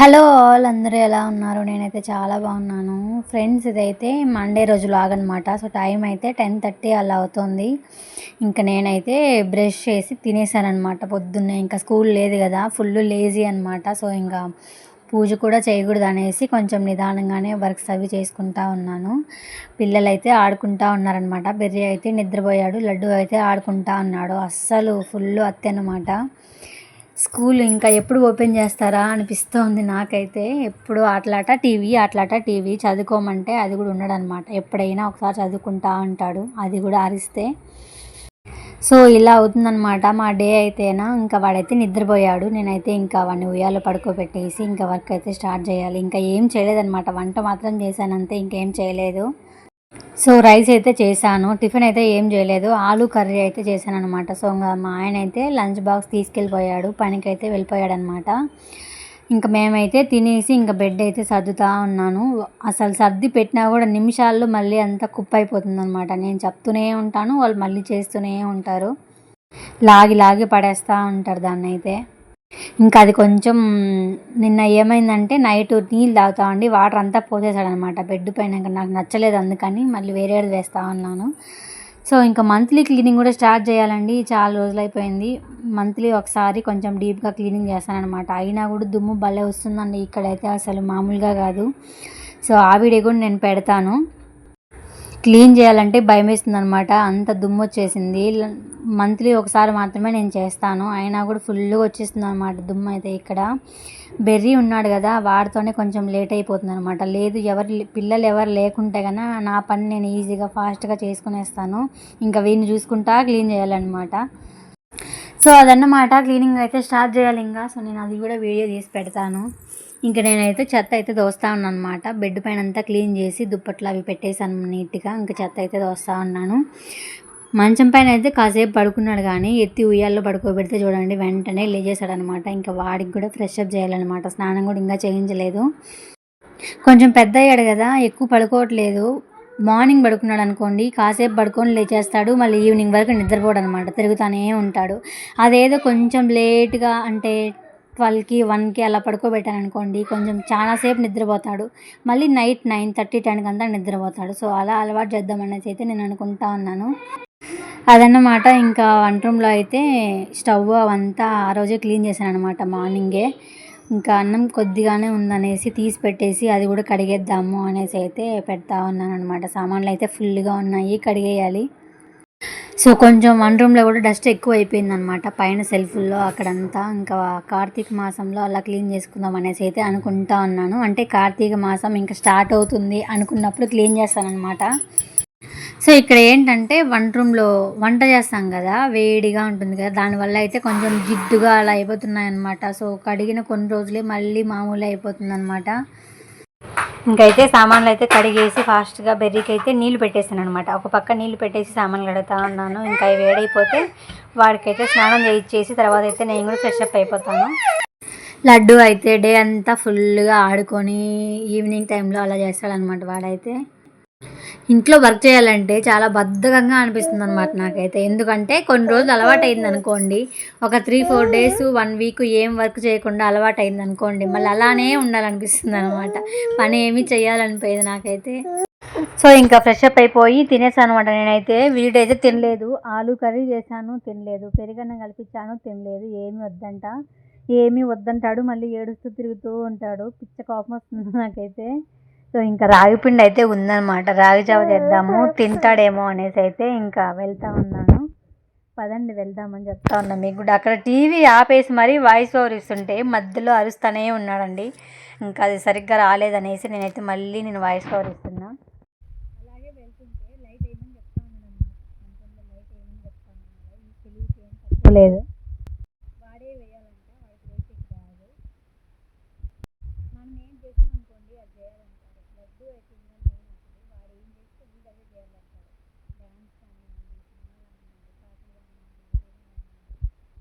Hello all అందరూ ఎలా ఉన్నారు? నేనైతే చాలా బాగున్నాను. ఫ్రెండ్స్ ఇదైతే మండే రోజు లాగనమాట సో టైం అయితే టెన్ థర్టీ అలా అవుతుంది. ఇంకా నేనైతే బ్రష్ చేసి తినేసాను పొద్దున్నే. ఇంకా స్కూల్ లేదు కదా ఫుల్ లేజీ అనమాట సో ఇంకా పూజ కూడా చేయకూడదు అనేసి కొంచెం నిదానంగానే వర్క్స్ అవి చేసుకుంటా ఉన్నాను. పిల్లలైతే ఆడుకుంటా ఉన్నారనమాట బెర్రీ అయితే నిద్రపోయాడు లడ్డు అయితే ఆడుకుంటా ఉన్నాడు అస్సలు ఫుల్ అత్తే అనమాట స్కూల్ ఇంకా ఎప్పుడు ఓపెన్ చేస్తారా అనిపిస్తోంది నాకైతే. ఎప్పుడు ఆటలాట టీవీ ఆటలాట టీవీ చదువుకోమంటే అది కూడా ఉండడు అనమాట ఎప్పుడైనా ఒకసారి చదువుకుంటా ఉంటాడు అది కూడా అరిస్తే. సో ఇలా అవుతుందనమాట. మా డే అయితేనా ఇంకా వాడైతే నిద్రపోయాడు. నేనైతే ఇంకా వాడిని ఉయ్యాలో పడుకోబెట్టేసి ఇంకా వర్క్ అయితే స్టార్ట్ చేయాలి. ఇంకా ఏం చేయలేదన్నమాట వంట మాత్రం చేశానంతే ఇంకేం చేయలేదు. సో రైస్ అయితే చేశాను. టిఫిన్ అయితే ఏం చేయలేదు. ఆలు కర్రీ అయితే చేశాను అనమాట సో ఇంకా మా ఆయన అయితే లంచ్ బాక్స్ తీసుకెళ్ళిపోయాడు. పనికి అయితే వెళ్ళిపోయాడు అనమాట ఇంకా మేమైతే తినేసి ఇంకా బెడ్ అయితే సర్దుతా ఉన్నాను. అసలు సర్ది పెట్టినా కూడా నిమిషాల్లో మళ్ళీ అంతా కుప్పైపోతుంది అనమాట నేను చెప్తూనే ఉంటాను. వాళ్ళు మళ్ళీ చేస్తూనే ఉంటారు. లాగి లాగి పడేస్తూ ఉంటారు దాన్ని అయితే ఇంకా అది కొంచెం నిన్న ఏమైందంటే నైట్ నీళ్ళు తాగుతా ఉండి వాటర్ అంతా పోసేసాడు అనమాట బెడ్ పైన ఇంకా నాకు నచ్చలేదు అందుకని మళ్ళీ వేరేది వేస్తూ ఉన్నాను. సో ఇంకా మంత్లీ క్లీనింగ్ కూడా స్టార్ట్ చేయాలండి. చాలా రోజులు అయిపోయింది. మంత్లీ ఒకసారి కొంచెం డీప్గా క్లీనింగ్ చేస్తానమాట అయినా కూడా దుమ్ము భలే వస్తుందండి. ఇక్కడైతే అసలు మామూలుగా కాదు. సో ఆ వీడియో కూడా నేను పెడతాను. క్లీన్ చేయాలంటే భయం వేస్తుంది అనమాట అంత దుమ్ము వచ్చేసింది మంత్లీ ఒకసారి మాత్రమే నేను చేస్తాను. అయినా కూడా ఫుల్గా వచ్చేస్తుంది అనమాట దుమ్ము అయితే ఇక్కడ. బెర్రీ ఉన్నాడు కదా వాడితోనే కొంచెం లేట్ అయిపోతుంది అనమాట లేదు ఎవరు పిల్లలు ఎవరు లేకుంటే కన్నా నా పని నేను ఈజీగా ఫాస్ట్గా చేసుకునేస్తాను. ఇంకా వీడిని చూసుకుంటా క్లీన్ చేయాలన్నమాట. సో అదన్నమాట క్లీనింగ్ అయితే స్టార్ట్ చేయాలి ఇంకా. సో నేను అది కూడా వీడియో తీసి పెడతాను. ఇంకా నేనైతే చెత్త అయితే దోస్తా ఉన్నాను అనమాట బెడ్ పైన అంతా క్లీన్ చేసి దుప్పట్లు అవి పెట్టేశాను నీట్గా. ఇంకా చెత్త అయితే దోస్తా ఉన్నాను. మంచం పైన అయితే కాసేపు పడుకున్నాడు కానీ ఎత్తి ఉయ్యాల్లో పడుకోబెడితే చూడండి వెంటనే లేచేశాడు ఇంకా వాడికి కూడా ఫ్రెష్ అప్ చేయాలన్నమాట. స్నానం కూడా ఇంకా చేయించలేదు. కొంచెం పెద్ద అయ్యాడు కదా ఎక్కువ పడుకోవట్లేదు. మార్నింగ్ పడుకున్నాడు అనుకోండి కాసేపు పడుకొని లేచేస్తాడు మళ్ళీ ఈవినింగ్ వరకు నిద్రపోడు అనమాట తిరుగుతూనే ఉంటాడు. అదేదో కొంచెం లేట్గా అంటే ట్వెల్వ్కి వన్కి అలా పడుకోబెట్టాను అనుకోండి కొంచెం చాలాసేపు నిద్రపోతాడు. మళ్ళీ నైట్ నైన్ థర్టీ టెన్కి అంతా నిద్రపోతాడు. సో అలా అలవాటు చేద్దామనేసి అయితే నేను అనుకుంటా ఉన్నాను. అదన్నమాట ఇంకా వంట రూమ్లో అయితే స్టవ్ అవంతా ఆ రోజే క్లీన్ చేశాను అనమాట మార్నింగే. ఇంకా అన్నం కొద్దిగానే ఉందనేసి తీసి పెట్టేసి అది కూడా కడిగేద్దాము అనేసి అయితే పెడతా ఉన్నాను అనమాట సామాన్లు అయితే ఫుల్గా ఉన్నాయి కడిగేయాలి. సో కొంచెం వన్ రూమ్లో కూడా డస్ట్ ఎక్కువ అయిపోయింది అనమాట పైన సెల్ఫుల్లో అక్కడంతా. ఇంకా కార్తీక మాసంలో అలా క్లీన్ చేసుకుందాం అనేసి అయితే అనుకుంటా ఉన్నాను. అంటే కార్తీక మాసం ఇంకా స్టార్ట్ అవుతుంది అనుకున్నప్పుడు క్లీన్ చేస్తానమాట సో ఇక్కడ ఏంటంటే వంట రూమ్లో వంట చేస్తాం కదా వేడిగా ఉంటుంది కదా. దానివల్ల అయితే కొంచెం జిడ్డుగా అలా అయిపోతున్నాయి అనమాట సో కడిగిన కొన్ని రోజులే మళ్ళీ మామూలు అయిపోతుంది అనమాట ఇంకైతే సామాన్లు అయితే కడిగేసి ఫాస్ట్గా బెర్రీకి అయితే నీళ్ళు పెట్టేసాను అనమాట ఒక పక్క నీళ్ళు పెట్టేసి సామాన్లు కడతా ఉన్నాను. ఇంకా అవి వేడైపోతే వాడికైతే స్నానం చేయించేసి తర్వాత అయితే నేను కూడా ఫ్రెష్ అప్ అయిపోతాను. లడ్డు అయితే డే అంతా ఫుల్గా ఆడుకొని ఈవినింగ్ టైంలో అలా చేస్తాడనమాట వాడైతే. ఇంట్లో వర్క్ చేయాలంటే చాలా బద్ధకంగా అనిపిస్తుంది అనమాట నాకైతే. ఎందుకంటే కొన్ని రోజులు అలవాటు అయింది అనుకోండి. ఒక three four days one week ఏం వర్క్ చేయకుండా అలవాటు అయింది అనుకోండి. మళ్ళీ అలానే ఉండాలనిపిస్తుంది అనమాట పని ఏమీ చేయాలనిపోయేది నాకైతే. సో ఇంకా ఫ్రెష్ అప్ అయిపోయి తినేసాను అనమాట నేనైతే వీడైతే తినలేదు. ఆలు కర్రీ చేశాను తినలేదు. పెరుగన్నం కల్పించాను తినలేదు. ఏమి వద్దంట. ఏమీ వద్దంటాడు. మళ్ళీ ఏడుస్తూ తిరుగుతూ ఉంటాడు. పిచ్చ కోపం వస్తుంది నాకైతే. సో ఇంకా రాగి పిండి అయితే ఉందన్నమాట. రాగి జావ చేద్దాము తింటాడేమో అనేసి అయితే ఇంకా వెళ్తా ఉన్నాను. పదండి వెళ్దామని చెప్తా ఉన్నా మీకు కూడా. అక్కడ టీవీ ఆపేసి మరీ వాయిస్ ఓవర్ ఇస్తుంటే మధ్యలో అరుస్తూనే ఉన్నాడండి. ఇంకా అది సరిగ్గా రాలేదనేసి నేనైతే మళ్ళీ నేను వాయిస్ ఓవర్ ఇస్తున్నా. అలాగే వెళ్తుంటే లైట్ ఏమని చెప్తా ఉన్నాను లైట్ ఏమని చెప్తా ఉన్నాను లేదు వాడే వేయాలంట వాడికి వేసేకి రాదు మనం ఏం చేసాం అనుకోండి అది చేయాలంటారు లడ్డు అయితే నేను అసలు వాడు ఏం చేస్తే చేయాలంటారు డ్యాన్స్ కానివ్వండి సినిమా కానివ్వండి పాటలు కానివ్వండి ఏదైనా కానివ్వండి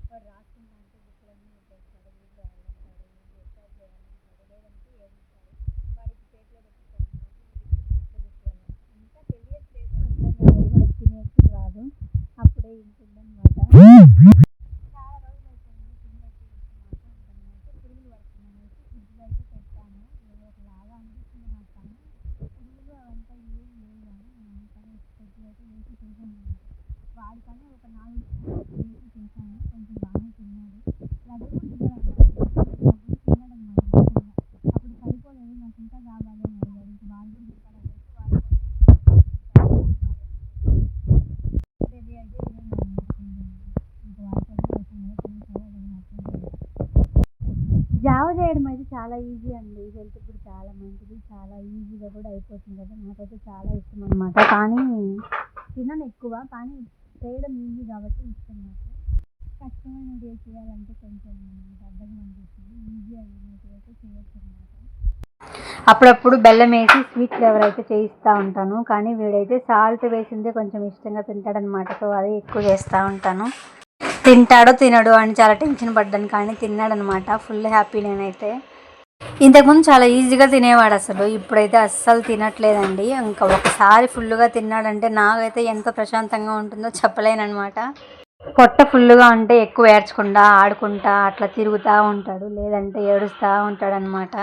వాడు అంటే బుక్కులన్నీ వీళ్ళు రాయాలంటాడు వీళ్ళు చేయాలంటాడు లేదంటే వాడికి వీడికి ఇంకా తెలియట్లేదు అర్థం కాలేదు తినేసి రాదు అప్పుడే ఉంటుందన్నమాట చాలా రోజులు అయిపోయింది తినేసి మాత్రం పురుగులు పడుతుందనేసి ఫ్రిడ్జ్లో అయితే వాడికని ఒక నాలుగు చేశాను కొంచెం బాగానే తిన్నాడు. లడ్డు కూడా తిన్నాడు తిన్నాడు అనమాట అప్పుడు సరిపోలేదు నాకు ఇంకా కావాలి అని అడిగాడు. ఇంకా వాడు కూడా తింటాడని చెప్పి అయితే జావ చేయడం అయితే చాలా ఈజీ అండి. హెల్త్ కూడా చాలా మంచిది. చాలా ఈజీగా కూడా అయిపోతుంది కదా. నాకైతే చాలా ఇష్టం అనమాట కానీ తినను ఎక్కువ కానీ చేయడం ఈజీ కాబట్టి ఇష్టం నాకు కష్టమైన డే చేయాలంటే కొంచెం బద్దగా అనిపిస్తుంది ఈజీ అయినట్టు అయితే చేయొచ్చు అనమాట అప్పుడప్పుడు బెల్లం వేసి స్వీట్ ఫ్లేవర్ అయితే చేయిస్తూ ఉంటాను కానీ వీడైతే సాల్ట్ వేసిందే కొంచెం ఇష్టంగా తింటాడనమాట సో అదే ఎక్కువ చేస్తూ ఉంటాను. తింటాడో తినడు అని చాలా టెన్షన్ పడ్డాను కానీ తిన్నాడనమాట ఫుల్ హ్యాపీ నేనైతే. ఇంతకుముందు చాలా ఈజీగా తినేవాడు అసలు. ఇప్పుడైతే అస్సలు తినట్లేదండి. ఇంకా ఒకసారి ఫుల్గా తిన్నాడంటే నాకైతే ఎంత ప్రశాంతంగా ఉంటుందో చెప్పలేనమాట పొట్ట ఫుల్గా ఉంటే ఎక్కువ ఏడ్చకుండా ఆడుకుంటా అట్లా తిరుగుతూ ఉంటాడు. లేదంటే ఏడుస్తూ ఉంటాడనమాట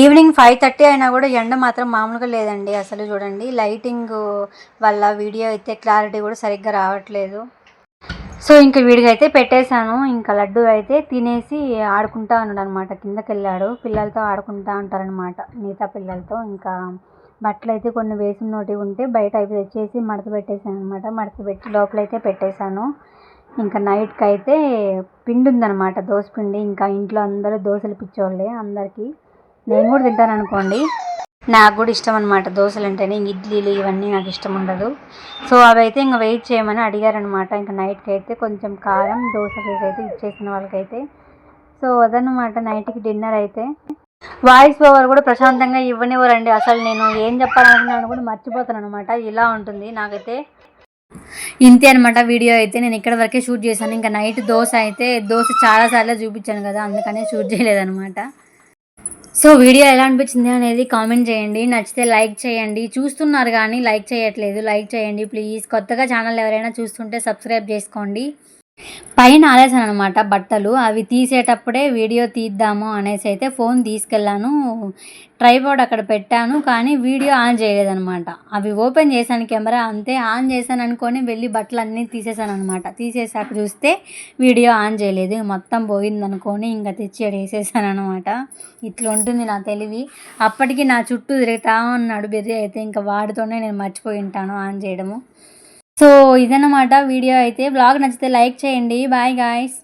ఈవినింగ్ ఫైవ్ థర్టీ అయినా కూడా ఎండ మాత్రం మామూలుగా లేదండి. అసలు చూడండి లైటింగ్ వల్ల వీడియో అయితే క్లారిటీ కూడా సరిగ్గా రావట్లేదు. సో ఇంక వీడికైతే పెట్టేశాను. ఇంకా లడ్డు అయితే తినేసి ఆడుకుంటా ఉన్నాడు అనమాట కిందకి వెళ్ళాడు పిల్లలతో ఆడుకుంటా ఉంటారనమాట. మిగతా పిల్లలతో. ఇంకా బట్టలు అయితే కొన్ని వేసిన నోటి ఉంటే బయట అవి తెచ్చేసి మడత పెట్టేశాను అనమాట మడత పెట్టి లోపలైతే పెట్టేశాను. ఇంకా నైట్కి అయితే పిండి ఉందనమాట దోశ పిండి ఇంకా ఇంట్లో అందరూ దోశలు పిచ్చోళ్ళే అందరికీ. నేను కూడా తింటాను అనుకోండి నాకు కూడా ఇష్టం అనమాట దోశలు అంటేనే ఇడ్లీలు ఇవన్నీ నాకు ఇష్టం ఉండదు. సో అవి అయితే ఇంకా వెయిట్ చేయమని అడిగారనమాట ఇంకా నైట్కి అయితే కొంచెం కారం దోశ వేసి అయితే ఇచ్చేసిన వాళ్ళకైతే. సో అదనమాట నైట్కి డిన్నర్ అయితే. వాయిస్ ఓవర్ కూడా ప్రశాంతంగా ఇవ్వనివ్వరండి. అసలు నేను ఏం చెప్పాలనుకున్నాను కూడా మర్చిపోతాను అనమాట ఇలా ఉంటుంది. నాకైతే ఇంతే అనమాట వీడియో అయితే. నేను ఇక్కడ వరకే షూట్ చేశాను. ఇంకా నైట్ దోశ అయితే దోశ చాలాసార్లు చూపించాను కదా. అందుకనే షూట్ చేయలేదనమాట సో వీడియో ఎలా అనిపించింది అనేది కామెంట్ చేయండి. నచ్చితే లైక్ చేయండి. చూస్తున్నారు కానీ లైక్ చేయట్లేదు. లైక్ చేయండి ప్లీజ్. కొత్తగా ఛానల్ ఎవరైనా చూస్తుంటే సబ్స్క్రైబ్ చేసుకోండి. పైన ఆలేసాను అనమాట బట్టలు. అవి తీసేటప్పుడే వీడియో తీద్దాము అనేసి అయితే ఫోన్ తీసుకెళ్ళాను. ట్రైపాడ్ అక్కడ పెట్టాను కానీ వీడియో ఆన్ చేయలేదనమాట అవి ఓపెన్ చేశాను కెమెరా అంతే ఆన్ చేశాను అనుకొని వెళ్ళి బట్టలు అన్నీ తీసేసాను అనమాట తీసేసాక చూస్తే వీడియో ఆన్ చేయలేదు. మొత్తం పోయిందనుకొని ఇంకా తెచ్చి వేసేసాను అనమాట ఇట్లా ఉంటుంది నా తెలివి. అప్పటికి నా చుట్టూ తిరుగుతా ఉన్నాడు బెర్రీ అయితే ఇంకా వాడితోనే నేను మర్చిపోయి ఉంటాను ఆన్ చేయడము. సో ఇదన్నమాట వీడియో అయితే. బ్లాగ్ నచ్చితే లైక్ చేయండి. Bye guys